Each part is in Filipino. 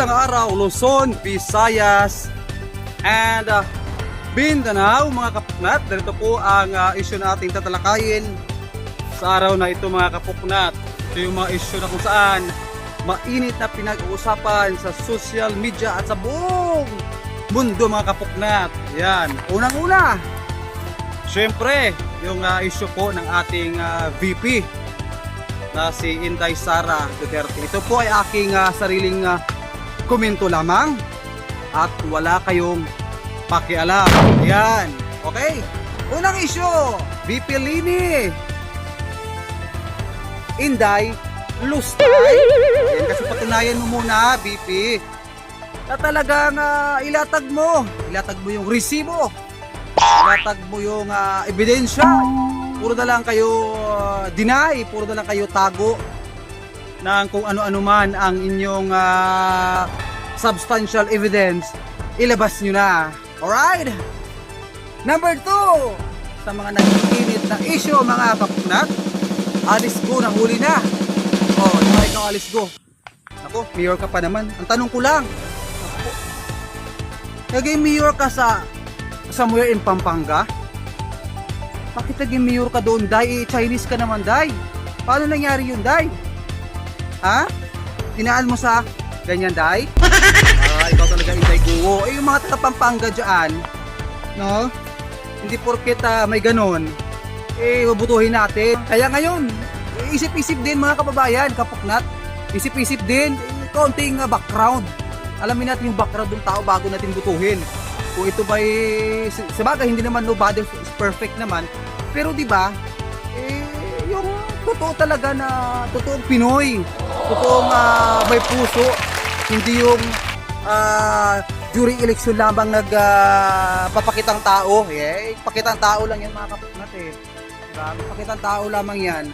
Magandang araw, Luzon, Visayas, and uh, Mindanao, mga kapuknat. Ganito po ang uh, issue na ating tatalakayin sa araw na ito, mga kapuknat. Ito yung mga issue na kung saan mainit na pinag-uusapan sa social media at sa buong mundo, mga kapuknat. Yan, unang-una, syempre, yung uh, issue po ng ating uh, VP na si Inday Sara Duterte. Ito po ay aking uh, sariling uh, komento lamang at wala kayong pakialam. Ayan. Okay? Unang issue, VP Lini. Inday Lustay. Ayan, kasi patunayan mo muna, VP, na talagang uh, ilatag mo. Ilatag mo yung resibo. Ilatag mo yung uh, ebidensya. Puro na lang kayo uh, deny, puro na lang kayo tago ng kung ano-ano man ang inyong uh, substantial evidence, ilabas nyo na. Alright? Number two, sa mga nag-init na issue mga kapnat, alis go, nahuli na. Oh, di ba ikaw alis go? Ako, mayor ka pa naman. Ang tanong ko lang, naging mayor ka sa somewhere in Pampanga? Bakit naging mayor ka doon, Day? Eh, Chinese ka naman, Day. Paano nangyari yun, Day? Ha? Tinaan mo sa ganyan, Day? Ah, ikaw talaga Inday Guwo. Eh, yung mga taga dyan, no? Hindi porket ah, may ganon, eh, bubutuhin natin. Kaya ngayon, eh, isip-isip din mga kababayan, kapuknat. Isip-isip din, eh, konting ah, background. Alamin natin yung background ng tao bago natin butuhin. Kung ito ba sa bagay hindi naman nobody is perfect naman. Pero 'di ba? Eh yung totoo talaga na totoong Pinoy, totoong uh, may puso, hindi yung uh, during election lamang nag uh, tao. Eh, pakitang tao lang yan mga kapatid eh. Diba? Papakitang tao lamang yan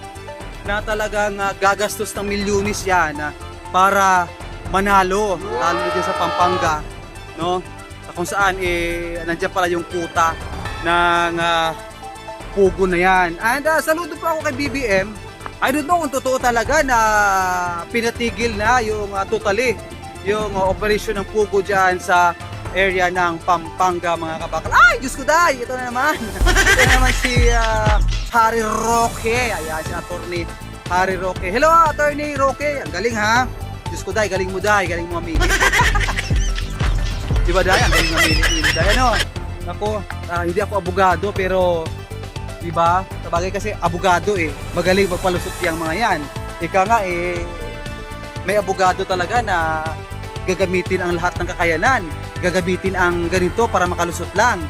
na talagang uh, gagastos ng milyones yan uh, para manalo, lalo na sa Pampanga, no? kung saan eh nandiyan pala yung kuta ng uh, pugo na yan. And uh, saludo po ako kay BBM. I don't know kung totoo talaga na pinatigil na yung uh, totally yung uh, operation ng pugo dyan sa area ng Pampanga mga kabakal. Ay, Diyos ko day! Ito na naman. Ito na naman si uh, Harry Roque. Ayan, si attorney Harry Roque. Hello, attorney Roque. Ang galing ha. Diyos ko day, galing mo day, galing mo mamili. Di ba Day? Ang galing ng minute Day. Ano? Ako, ah, hindi ako abogado pero di ba? Sabagay kasi abogado eh. Magaling magpalusot yung mga yan. Ika nga eh may abogado talaga na gagamitin ang lahat ng kakayanan. Gagamitin ang ganito para makalusot lang.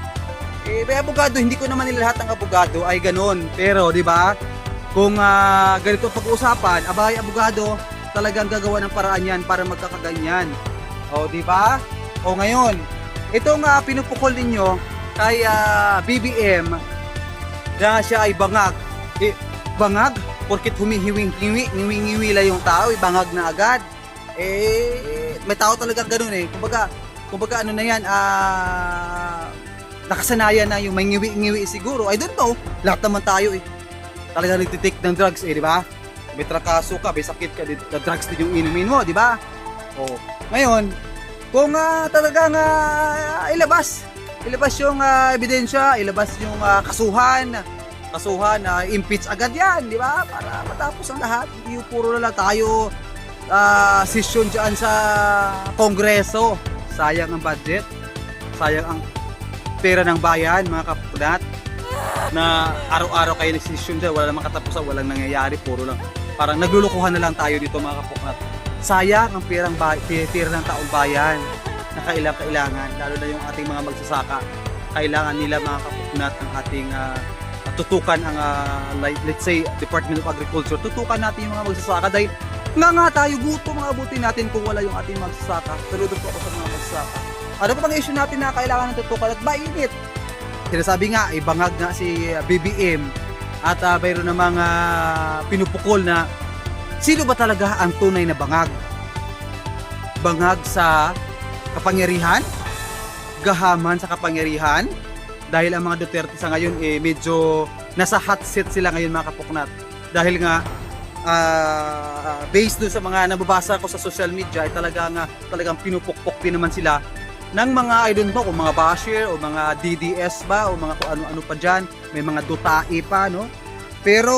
Eh, may abogado, hindi ko naman nila lahat ng abogado ay ganon. Pero, di ba? Kung uh, ganito pag-uusapan, abay abogado, talagang gagawa ng paraan yan para magkakaganyan. O, di ba? O ngayon, itong uh, pinupukol ninyo kay uh, BBM na siya ay bangag. Eh, bangag? Porkit humihiwing ngiwi, ngiwi lang yung tao, eh, bangag na agad. Eh, may tao talaga ganun eh. Kumbaga, kumbaga ano na yan, ah, nakasanayan na yung may ngiwi-ngiwi siguro. I don't know. Lahat naman tayo eh. Talaga nagtitake ng drugs eh, di ba? May trakaso ka, may sakit ka, the drugs din yung inumin mo, di ba? Oh. Ngayon, kung uh, talagang uh, ilabas ilabas yung uh, ebidensya ilabas yung uh, kasuhan kasuhan na uh, impeach agad yan di ba para matapos ang lahat hindi puro na lang tayo uh, session dyan sa kongreso. Sayang ang budget. Sayang ang pera ng bayan mga kapulat na araw-araw kayo nagsisyon dyan. Wala namang katapusan walang nangyayari. Puro lang. Parang naglulukuhan na lang tayo dito mga kapulat sayang ang perang bay- pera ng taong bayan na kailangan kailangan lalo na yung ating mga magsasaka. Kailangan nila mga kapugnat ang ating uh, tutukan ang uh, let's say Department of Agriculture. Tutukan natin yung mga magsasaka dahil nga nga tayo guto mga buti natin kung wala yung ating magsasaka saludo po ako sa mga magsasaka ano pa bang issue natin na kailangan ng tutukan at mainit sinasabi nga ibangag nga si BBM at uh, mayroon namang uh, pinupukol na Sino ba talaga ang tunay na bangag? Bangag sa kapangyarihan? Gahaman sa kapangyarihan? Dahil ang mga Duterte sa ngayon eh medyo nasa hot seat sila ngayon mga kapuknat. Dahil nga ah, based dun sa mga nababasa ko sa social media ay talagang ah, talagang pinupukpok din naman sila ng mga I don't know kung mga basher o mga DDS ba o mga kung ano-ano pa dyan. May mga dutae pa no? Pero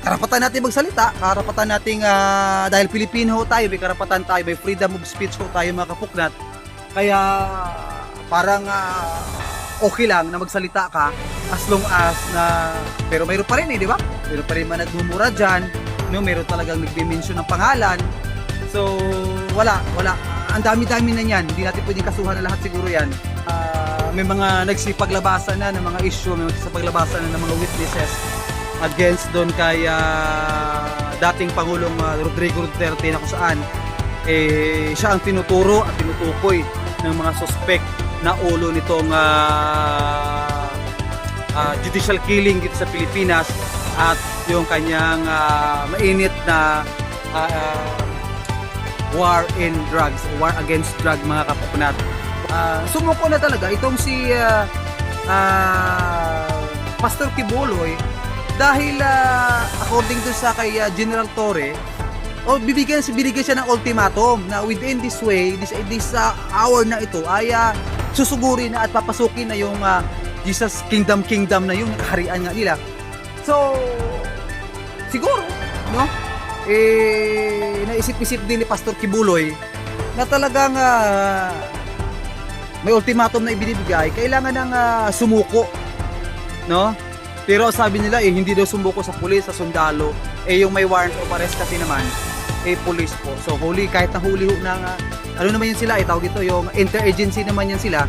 karapatan natin magsalita. Karapatan nating ah, dahil Pilipino tayo may karapatan tayo may freedom of speech ho tayo mga kapuknat. Kaya parang ah, okay lang na magsalita ka as long as na pero mayroon pa rin eh di ba? Mayroon pa rin man nagmumura dyan no? Mayroon talagang nagbe-mention ng pangalan. So wala wala. Ang dami-dami na yan hindi natin pwedeng kasuhan na lahat siguro yan. Ah, may mga nagsipaglabasan na ng mga issue may nagsipaglabasan na ng mga witnesses against doon kay ah, dating Pangulong ah, Rodrigo Duterte na kung saan eh, siya ang tinuturo at tinutukoy ng mga suspect na ulo nitong ah, ah, judicial killing dito sa Pilipinas at yung kanyang ah, mainit na ah, ah, war in drugs, war against drug mga kapupunat. Ah, sumuko na talaga itong si ah, ah, Pastor Kibuloy dahil ah, according to sa kay ah, General Torre o bibigyan binigyan siya ng ultimatum na within this way this this ah, hour na ito ay ah, susugurin na at papasukin na yung ah, Jesus Kingdom Kingdom na yung kaharian nga nila so siguro no? Eh naisip-isip din ni Pastor Kibuloy na talagang ah, may ultimatum na ibinibigay. Kailangan ng ah, sumuko no? Pero sabi nila eh hindi daw sumuko sa pulis sa sundalo. Eh yung may warrant of arrest kasi naman eh police po. So huli kahit nahuli ho ng ah, ano naman yun sila eh tawag ito yung interagency naman yan sila.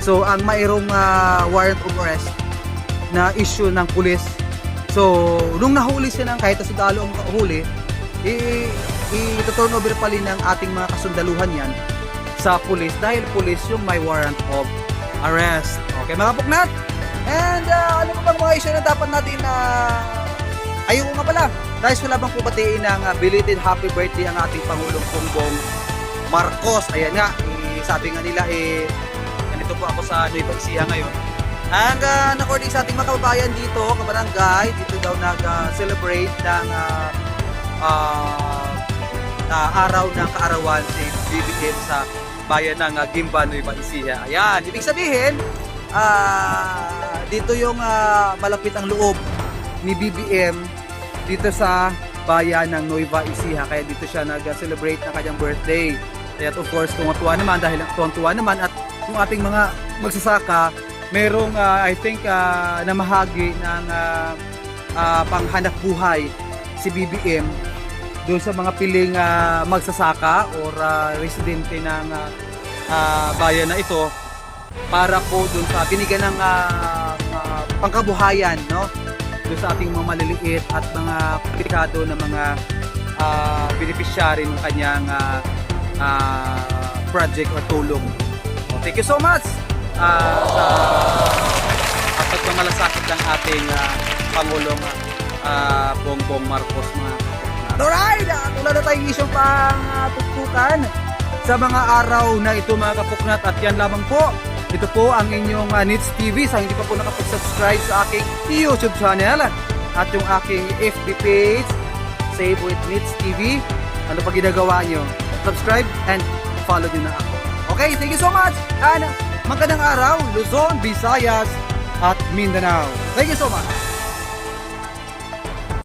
So ang mayroong ah, warrant of arrest na issue ng pulis so nung nahuli siya ng kahit sundalo ang huli i-turn over pa rin ng ating mga kasundaluhan yan sa pulis dahil pulis yung may warrant of arrest. Okay mga puknat? And uh, ano pa bang mga issue na dapat natin na uh, ayun nga pala, guys wala bang po batiin ng uh, belated happy birthday ang ating Pangulong Bongbong Marcos. Ayan nga, eh, sabi nga nila eh, ganito po ako sa Nueva Ecija ngayon. Ang uh, according sa ating mga kababayan dito, kabarangay, dito daw nag-celebrate ng uh, uh, uh, araw ng kaarawan si BBM sa bayan ng uh, Gimba, Nueva Ecija. Ayan, ibig sabihin, ah, dito yung ah, malapit ang loob ni BBM dito sa bayan ng Nueva Ecija. Kaya dito siya nag-celebrate ng kanyang birthday. Kaya of course, tuwa naman dahil tuwang-tuwa naman at yung ating mga magsasaka, merong ah, I think ah, namahagi ng ah, ah, panghanap buhay si BBM doon sa mga piling ah, magsasaka or ah, residente ng ah, ah, bayan na ito para po doon sa binigyan ng ah, ah, pangkabuhayan no doon sa ating mga maliliit at mga komplikado na mga uh, beneficiary ng kanyang ah, ah, project or tulong. Thank you so much ah, sa at pagmamalasakit ng ating ah, Pangulong ah, Bongbong Marcos mga. Alright! Uh, tulad na tayong isyong pang uh, tuktukan sa mga araw na ito mga kapuknat at yan lamang po. Ito po ang inyong uh, Nits TV sa hindi pa po nakapag-subscribe sa aking YouTube channel at yung aking FB page Save with Nits TV. Ano pa ginagawa nyo? Subscribe and follow nyo na ako. Okay, thank you so much and magandang araw Luzon, Visayas at Mindanao. Thank you so much.